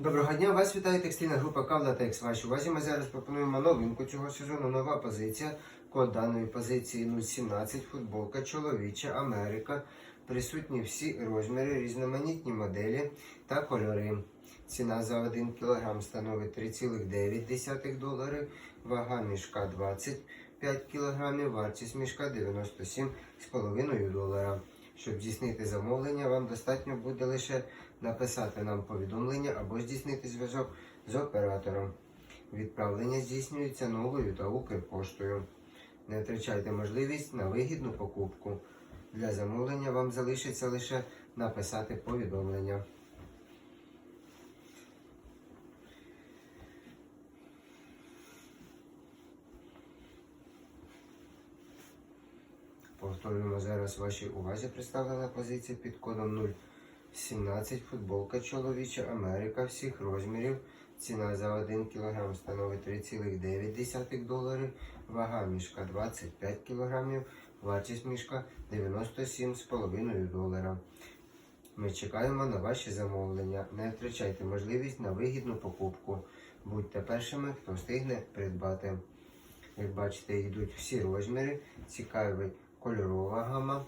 Доброго дня, вас вітає текстильна група Кавлатекс. Вашій увазі ми зараз пропонуємо новинку цього сезону. Нова позиція. Код даної позиції 017, футболка, чоловіча, Америка. Присутні всі розміри, різноманітні моделі та кольори. Ціна за 1 кг становить 3,9 долари, вага мішка 25 кг, вартість мішка 97,5 долара. Щоб здійснити замовлення, вам достатньо буде лише написати нам повідомлення або здійснити зв'язок з оператором. Відправлення здійснюється новою та Укрпоштою. Не втрачайте можливість на вигідну покупку. Для замовлення вам залишиться лише написати повідомлення. Повторюємо зараз вашій увазі представлена позиція під кодом 017 футболка чоловіча Америка всіх розмірів. Ціна за 1 кг становить 3,9 долари, вага мішка 25 кг, вартість мішка 97,5 долара. Ми чекаємо на ваші замовлення. Не втрачайте можливість на вигідну покупку. Будьте першими, хто встигне придбати. Як бачите, йдуть всі розміри, цікавий кольорова гама.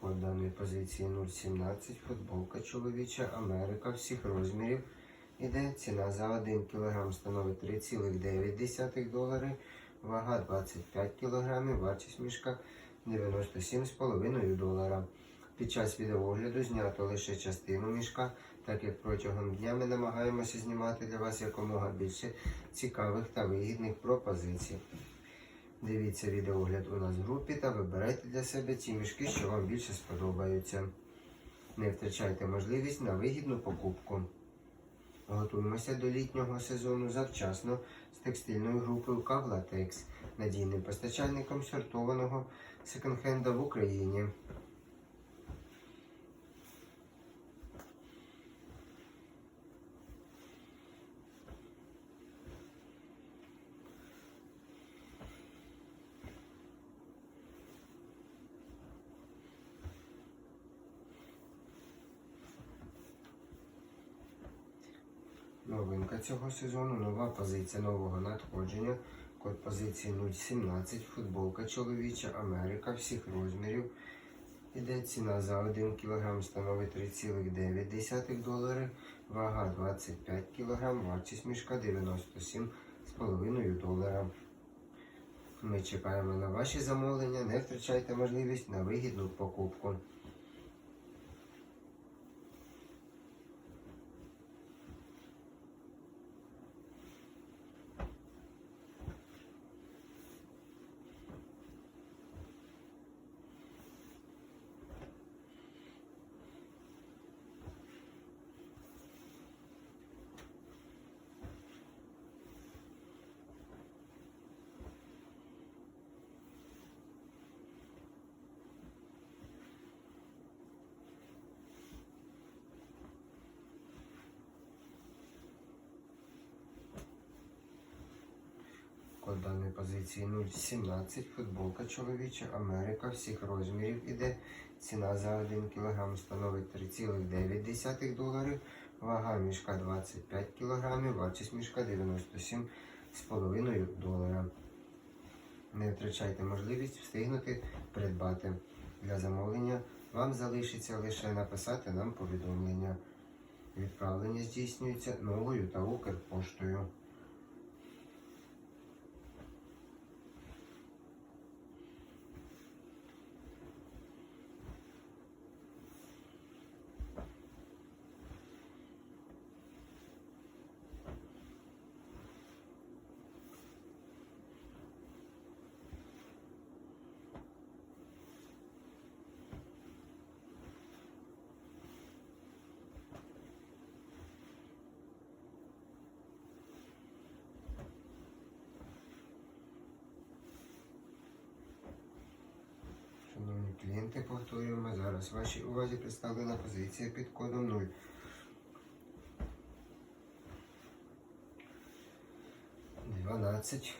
По даній позиції 0,17 футболка чоловіча Америка всіх розмірів. Іде ціна за 1 кг становить 3,9 долари, вага 25 кг, вартість мішка 97,5 долара. Під час відеоогляду знято лише частину мішка, так як протягом дня ми намагаємося знімати для вас якомога більше цікавих та вигідних пропозицій. Дивіться відеоогляд у нас в групі та вибирайте для себе ті мішки, що вам більше сподобаються. Не втрачайте можливість на вигідну покупку. Готуємося до літнього сезону завчасно з текстильною групою Кавлатекс, надійним постачальником сортованого секонд-хенда в Україні. Новинка цього сезону, нова позиція нового надходження. Код позиції 017, футболка чоловіча, Америка всіх розмірів. Іде ціна за 1 кг становить 3,9 долари, вага 25 кг, вартість мішка 97,5 долара. Ми чекаємо на ваші замовлення, не втрачайте можливість на вигідну покупку. Код даної позиції 017, футболка чоловіча, Америка всіх розмірів іде. Ціна за 1 кг становить 3,9 долари, вага мішка 25 кг, вартість мішка 97,5 долара. Не втрачайте можливість встигнути придбати. Для замовлення вам залишиться лише написати нам повідомлення. Відправлення здійснюється новою та Укрпоштою. Шановні повторюємо зараз. Вашій увазі представлена позиція під кодом 0. 12